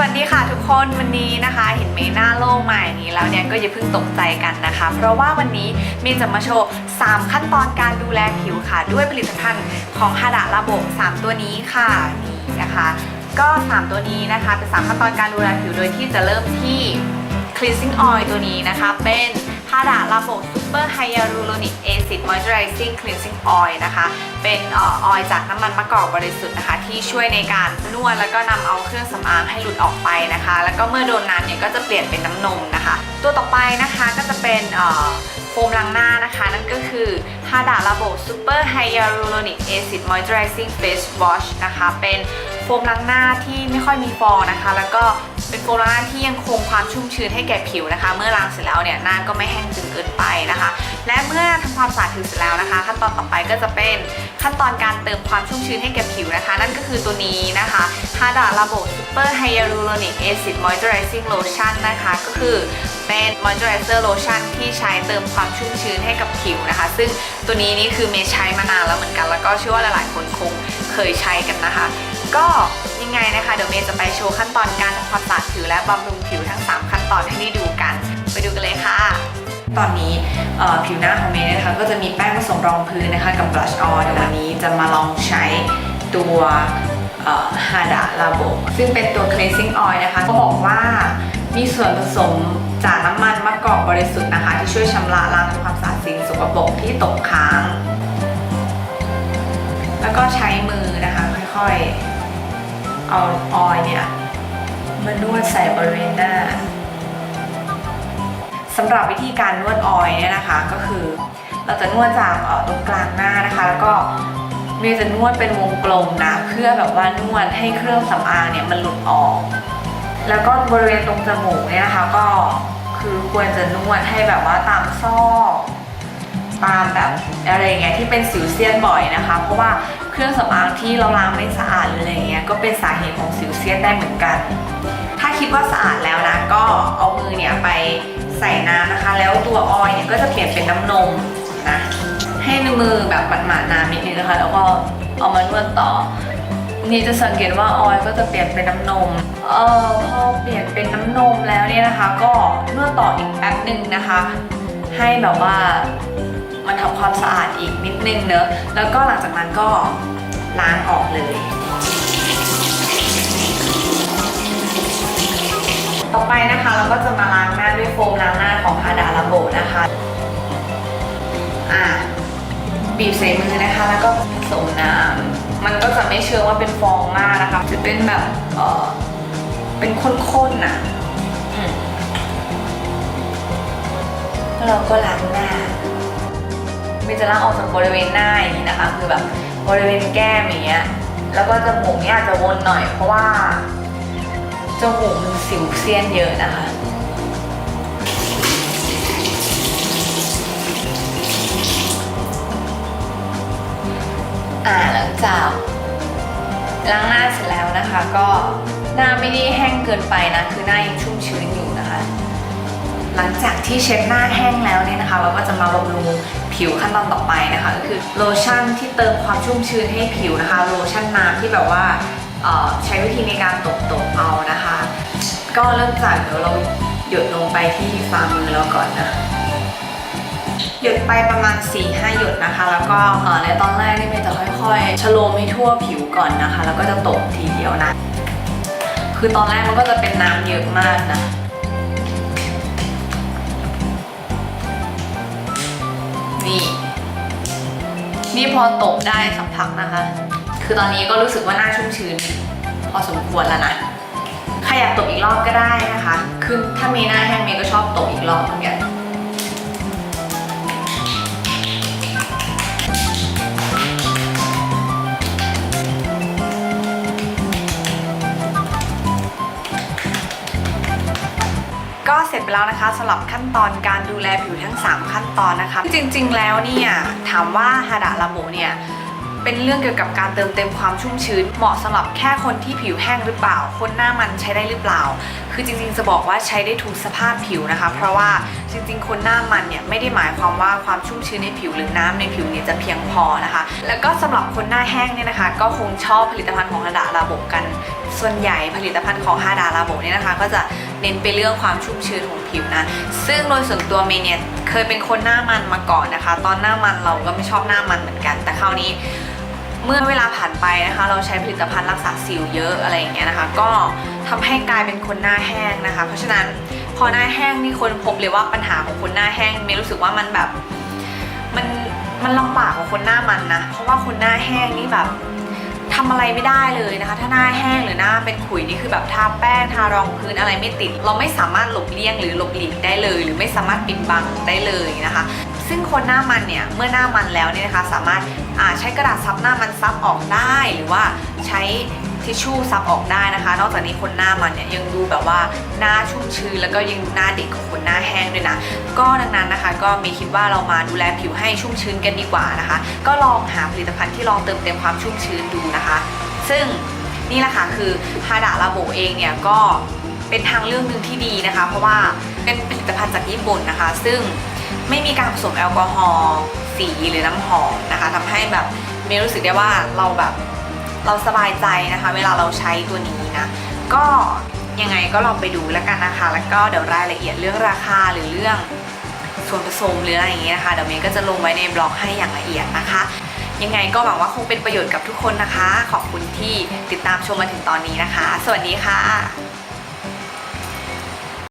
วัสดีค่ะทุกคนวันนี้นะคะ เห็นเมย์หน้าโล่งมาอย่างนี้แล้วเนี่ยก็อย่าเพิ่งตกใจกันนะคะ เพราะว่าวันนี้เมย์จะมาโชว์ 3 ขั้นตอนการดูแลผิวค่ะ ด้วยผลิตภัณฑ์ของฮาดะระบบ 3 ตัวนี้ค่ะนี่นะคะ ก็ 3 ตัวนี้นะคะ เป็น 3 ขั้นตอนการดูแลผิวโดยที่จะเริ่มที่ cleansing oil ตัวนี้นะคะเป็น ฮาดะระบบ super hyaluronic acid moisturizing cleansing oil นะคะ เป็นออยล์จากน้ำมันมะกอกบริสุทธิ์นะคะ ที่ช่วยในการนวดแล้วก็นำเอาเครื่องสำอางให้หลุดออกไปนะคะ แล้วก็เมื่อโดนน้ำเนี่ยก็จะเปลี่ยนเป็นน้ำนมนะคะ ตัวต่อไปนะคะก็จะเป็นโฟมล้างหน้านะคะ นั่นก็คือฮาดะระบบ super hyaluronic acid moisturizing face wash นะคะเป็น ฟมล้างหน้าที่ไม่ค่อยมีฟองนะคะ แล้วก็เป็นโฟมล้างหน้าที่ยังคงความชุ่มชื้นให้แก่ผิวนะคะ เมื่อล้างเสร็จแล้วเนี่ยหน้าก็ไม่แห้งจนเกินไปนะคะ และเมื่อทำความสะอาดผิวเสร็จแล้วนะคะ ขั้นตอนต่อไปก็จะเป็นขั้นตอนการเติมความชุ่มชื้นให้แก่ผิวนะคะ นั่นก็คือตัวนี้นะคะฮาดะระบบ Super Hyaluronic Acid Moisturizing Lotion นะคะก็คือเป็น moisturizer lotion ที่ใช้เติมความชุ่มชื้นให้กับผิวนะคะ ซึ่งตัวนี้นี่คือเมย์ใช้มานานแล้วเหมือนกัน แล้วก็เชื่อว่าหลายๆคนคงเคยใช้กันนะคะ ก็ยังไงนะคะเดี๋ยวเมย์จะไปโชว์ขั้นตอนการทำความสะอาดผิวและบำรุงผิวทั้ง 3 ขั้นตอนให้ได้ดูกัน ไปดูกันเลยค่ะ ตอนนี้ผิวหน้าของเมย์นะคะก็จะมีแป้งผสมรองพื้นนะคะกับบลัชออนเดี๋ยววันนี้จะมาลองใช้ตัวฮาดะลาโบซึ่งเป็นตัว cleansing oil นะคะก็บอกว่ามีส่วนผสมจากน้ำมันมะกอกบริสุทธิ์นะคะที่ช่วยชำระล้างทำความสะอาดสิ่งสกปรกที่ตกค้าง แล้วก็ใช้มือนะคะค่อยๆ เอาออยเนี่ยมานวดใส่บริเวณหน้าสำหรับวิธีการนวดออยเนี่ยนะคะก็คือ เราจะนวดจากตรงกลางหน้านะคะ แล้วก็เมย์จะนวดเป็นวงกลมนะเพื่อแบบว่านวดให้เครื่องสำอางเนี่ยมันหลุดออก แล้วก็บริเวณตรงจมูกเนี่ยนะคะก็คือควรจะนวดให้แบบว่าตามซอก ตามแบบอะไรอย่างเงี้ยที่เป็นสิวเซียนบ่อยนะคะ เพราะว่าเครื่องสำอางที่เราล้างไม่สะอาดหรืออะไรเงี้ยก็เป็นสาเหตุของสิวเซียนได้เหมือนกัน ถ้าคิดว่าสะอาดแล้วนะก็เอามือเนี่ยไปใส่น้ำนะคะ แล้วตัวออยเนี่ยก็จะเปลี่ยนเป็นน้ำนมนะให้นมือแบบหมาดๆน้ำนิดนึงนะคะ แล้วก็เอามานวดต่อนี่จะสังเกตว่าออยก็จะเปลี่ยนเป็นน้ำนม เอ่อพอเปลี่ยนเป็นน้ำนมแล้วเนี่ยนะคะ ก็นวดต่ออีกแป๊บหนึ่งนะคะ ให้แบบว่า มันทำความสะอาดอีกนิดนึงเนอะแล้วก็หลังจากนั้นก็ล้างออกเลย ต่อไปนะคะเราก็จะมาล้างหน้าด้วยโฟมล้างหน้าของฮาดาลาโบนะคะอะบีบใส่มือนะคะ แล้วก็ผสมน้ำมันก็จะไม่เชื่อว่าเป็นฟองมากนะคะ จะเป็นแบบเออเป็นข้นๆน่ะแล้วเราก็ล้างหน้า ม่จะล้างออกจากบริเวณหน้าอย่างนี้นะคะ คือแบบบริเวณแก้มอย่างเงี้ยแล้วก็จมูกเนี่ยอาจจะวนหน่อย เพราะว่าจมูกมันสิวเซียนเยอะนะคะอ่าหลังจากล้างหน้าเสร็จแล้วนะคะ ก็หน้าไม่ได้แห้งเกินไปนะ คือหน้ายังชุ่มชื้นอยู่ หลังจากที่เช็ดหน้าแห้งแล้วเนี่ยนะคะ เราก็จะมาบำรุงผิวขั้นตอนต่อไปนะคะ ก็คือโลชั่นที่เติมความชุ่มชื้นให้ผิวนะคะ โลชั่นน้ำที่แบบว่าใช้วิธีในการตบๆเอานะคะ ก็เริ่มจากเดี๋ยวเราหยดลงไปที่ฝ่ามือเราก่อนนะหยดไปประมาณ 4-5 หยดนะคะ แล้วก็ในตอนแรกนี่เมย์จะค่อยๆชโลมให้ทั่วผิวก่อนนะคะ แล้วก็จะตบทีเดียวนะ คือตอนแรกมันก็จะเป็นน้ำเยอะมากนะ นี่ นี่พอตบได้สักพักนะคะ คือตอนนี้ก็รู้สึกว่าหน้าชุ่มชื้น พอสมควรแล้วนะใครอยากตบอีกรอบก็ได้นะคะ คือถ้ามีหน้าแห้งเมย์ก็ชอบตบอีกรอบเหมือนกัน ก็เสร็จไปแล้วนะคะสำหรับขั้นตอนการดูแลผิวทั้ง 3 ขั้นตอนนะคะ จริง ๆ แล้วเนี่ยถามว่าฮาดะลาโบเนี่ยเป็นเรื่องเกี่ยวกับการเติมเต็มความชุ่มชื้น เหมาะสำหรับแค่คนที่ผิวแห้งหรือเปล่า คนหน้ามันใช้ได้หรือเปล่า คือจริงๆจะบอกว่าใช้ได้ทุกสภาพผิวนะคะ เพราะว่าจริง ๆ คนหน้ามันเนี่ยไม่ได้หมายความว่าความชุ่มชื้นในผิวหรือน้ำในผิวเนี่ยจะเพียงพอนะคะ แล้วก็สำหรับคนหน้าแห้งเนี่ยนะคะ ก็คงชอบผลิตภัณฑ์ของฮาดาระบบกัน ส่วนใหญ่ผลิตภัณฑ์ของฮาดาระบบเนี่ยนะคะ ก็จะ เน้นไปเรื่องความชุ่มชื้นของผิวนะ ซึ่งโดยส่วนตัวเมย์เนี่ยเคยเป็นคนหน้ามันมาก่อนนะคะ ตอนหน้ามันเราก็ไม่ชอบหน้ามันเหมือนกัน แต่คราวนี้เมื่อเวลาผ่านไปนะคะ เราใช้ผลิตภัณฑ์รักษาสิวเยอะอะไรอย่างเงี้ยนะคะ ก็ทำให้กลายเป็นคนหน้าแห้งนะคะ เพราะฉะนั้นพอหน้าแห้งนี่คนพบเลยว่าปัญหาของคนหน้าแห้งเมย์รู้สึกว่ามันแบบมันมันลำบากกว่าคนหน้ามันนะ เพราะว่าคนหน้าแห้งนี่แบบ ทำอะไรไม่ได้เลยนะคะ ถ้าหน้าแห้งหรือหน้าเป็นขุยนี่คือแบบทาแป้งทารองพื้นอะไรไม่ติด เราไม่สามารถหลบเลี่ยงหรือหลบหลีกได้เลย หรือไม่สามารถปิดบังได้เลยนะคะ ซึ่งคนหน้ามันเนี่ยเมื่อหน้ามันแล้วเนี่ยนะคะ สามารถใช้กระดาษซับหน้ามันซับออกได้หรือว่าใช้ ทิชชู่ซับออกได้นะคะ นอกจากนี้คนหน้ามันเนี่ยยังดูแบบว่าหน้าชุ่มชื้นแล้วก็ยังหน้าเด็กของคนหน้าแห้งด้วยนะ ก็ดังนั้นนะคะ ก็มีคิดว่าเรามาดูแลผิวให้ชุ่มชื้นกันดีกว่านะคะ ก็ลองหาผลิตภัณฑ์ที่ลองเติมเต็มความชุ่มชื้นดูนะคะ ซึ่งนี่แหละค่ะคือฮาดาลาโบเองเนี่ยก็เป็นทางเลือกหนึ่งที่ดีนะคะ เพราะว่าเป็นผลิตภัณฑ์จากญี่ปุ่นนะคะ ซึ่งไม่มีการผสมแอลกอฮอล์สีหรือน้ำหอมนะคะทำให้แบบเมย์รู้สึกได้ว่าเราแบบ เราสบายใจนะคะ เวลาเราใช้ตัวนี้นะ ก็ยังไงก็ลองไปดูแล้วกันนะคะ แล้วก็เดี๋ยวรายละเอียดเรื่องราคาหรือเรื่องส่วนผสมหรืออะไรอย่างเงี้ยนะคะ เดี๋ยวเมย์ก็จะลงไว้ในบล็อกให้อย่างละเอียดนะคะ ยังไงก็หวังว่าคงเป็นประโยชน์กับทุกคนนะคะ ขอบคุณที่ติดตามชมมาถึงตอนนี้นะคะ สวัสดีค่ะ